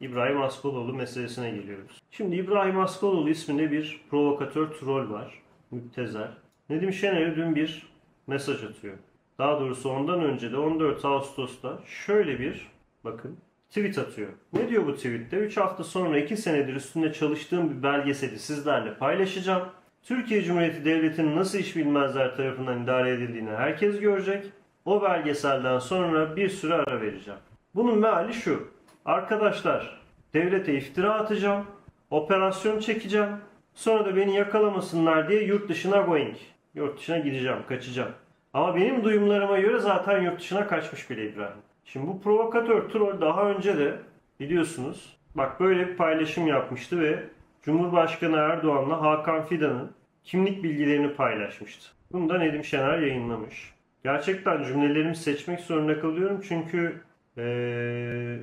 İbrahim Askoloğlu meselesine geliyoruz. Şimdi İbrahim Askoloğlu isminde bir provokatör troll var. Müptezel. Nedim Şener'e dün bir mesaj atıyor. Daha doğrusu ondan önce de 14 Ağustos'ta şöyle bir bakın tweet atıyor. Ne diyor bu tweette? 3 hafta sonra 2 senedir üstünde çalıştığım bir belgeseli sizlerle paylaşacağım. Türkiye Cumhuriyeti Devleti'nin nasıl iş bilmezler tarafından idare edildiğini herkes görecek. O belgeselden sonra bir süre ara vereceğim. Bunun meali şu. Arkadaşlar devlete iftira atacağım. Operasyon çekeceğim. Sonra da beni yakalamasınlar diye yurt dışına going. Yurt dışına gideceğim, kaçacağım. Ama benim duyumlarıma göre zaten yurt dışına kaçmış bile İbrahim. Şimdi bu provokatör troll daha önce de biliyorsunuz bak böyle bir paylaşım yapmıştı ve Cumhurbaşkanı Erdoğan'la Hakan Fidan'ın kimlik bilgilerini paylaşmıştı. Bunu da Nedim Şener yayınlamış. Gerçekten cümlelerimi seçmek zorunda kalıyorum çünkü eee,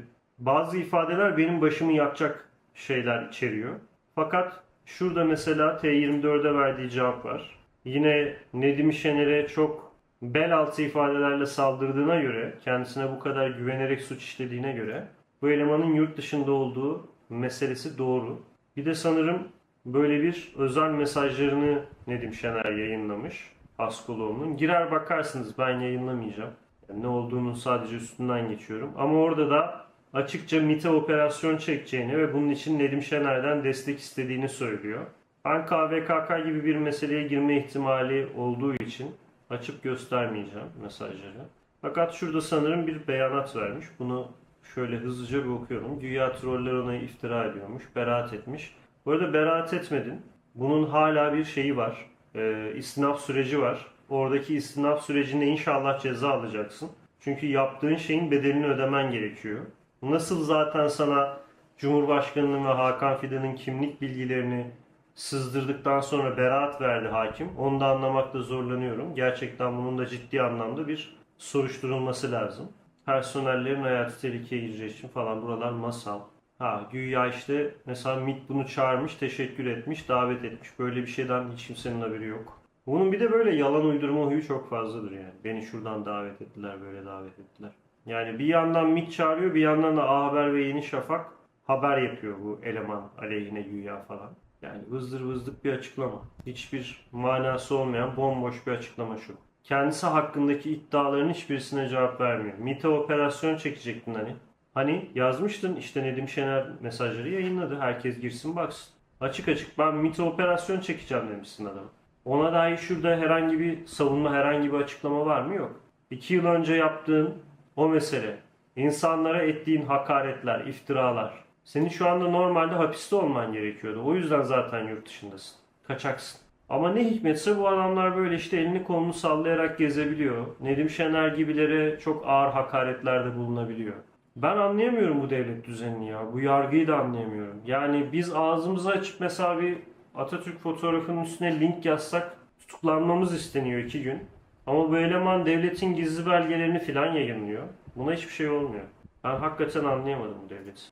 bazı ifadeler benim başımı yakacak şeyler içeriyor. Fakat şurada mesela T24'e verdiği cevap var. Yine Nedim Şener'e çok bel altı ifadelerle saldırdığına göre, kendisine bu kadar güvenerek suç işlediğine göre bu elemanın yurt dışında olduğu meselesi doğru. Bir de sanırım böyle bir özel mesajlarını Nedim Şener yayınlamış Askoloğlu'nun. Girer bakarsınız ben yayınlamayacağım. Yani ne olduğunu sadece üstünden geçiyorum. Ama orada da açıkça MİT'e operasyon çekeceğini ve bunun için Nedim Şener'den destek istediğini söylüyor. Ben KVKK gibi bir meseleye girme ihtimali olduğu için açıp göstermeyeceğim mesajları. Fakat şurada sanırım bir beyanat vermiş. Bunu şöyle hızlıca bir okuyorum. Güya troller ona iftira ediyormuş, beraat etmiş. Bu arada beraat etmedin. Bunun hala bir şeyi var. Ee, istinaf süreci var. Oradaki istinaf sürecinde inşallah ceza alacaksın. Çünkü yaptığın şeyin bedelini ödemen gerekiyor. Nasıl zaten sana Cumhurbaşkanı'nın ve Hakan Fidan'ın kimlik bilgilerini sızdırdıktan sonra beraat verdi hakim. Onu da anlamakta zorlanıyorum. Gerçekten bunun da ciddi anlamda bir soruşturulması lazım. Personellerin hayatı tehlikeye gireceği için falan buralar masal. Ha güya işte mesela MİT bunu çağırmış, teşekkür etmiş, davet etmiş. Böyle bir şeyden hiç kimsenin haberi yok. Bunun bir de böyle yalan uydurma huyu çok fazladır yani. Beni şuradan davet ettiler, böyle davet ettiler. Yani bir yandan MİT çağırıyor, bir yandan da A Haber ve Yeni Şafak haber yapıyor bu eleman aleyhine güya falan. Yani vızdır vızlık bir açıklama. Hiçbir manası olmayan bomboş bir açıklama şu. Kendisi hakkındaki iddiaların hiçbirisine cevap vermiyor. MİT'e operasyon çekecektin hani. Hani yazmıştın işte Nedim Şener mesajları yayınladı. Herkes girsin baksın. Açık açık ben MİT'e operasyon çekeceğim demişsin adam. Ona dair şurada herhangi bir savunma, herhangi bir açıklama var mı? Yok. İki yıl önce yaptığın o mesele, insanlara ettiğin hakaretler, iftiralar. Senin şu anda normalde hapiste olman gerekiyordu. O yüzden zaten yurt dışındasın. Kaçaksın. Ama ne hikmetse bu adamlar böyle işte elini kolunu sallayarak gezebiliyor. Nedim Şener gibilere çok ağır hakaretlerde bulunabiliyor. Ben anlayamıyorum bu devlet düzenini ya. Bu yargıyı da anlayamıyorum. Yani biz ağzımızı açıp mesela bir Atatürk fotoğrafının üstüne link yazsak tutuklanmamız isteniyor iki gün. Ama bu eleman devletin gizli belgelerini filan yayınlıyor. Buna hiçbir şey olmuyor. Ben hakikaten anlayamadım bu devleti.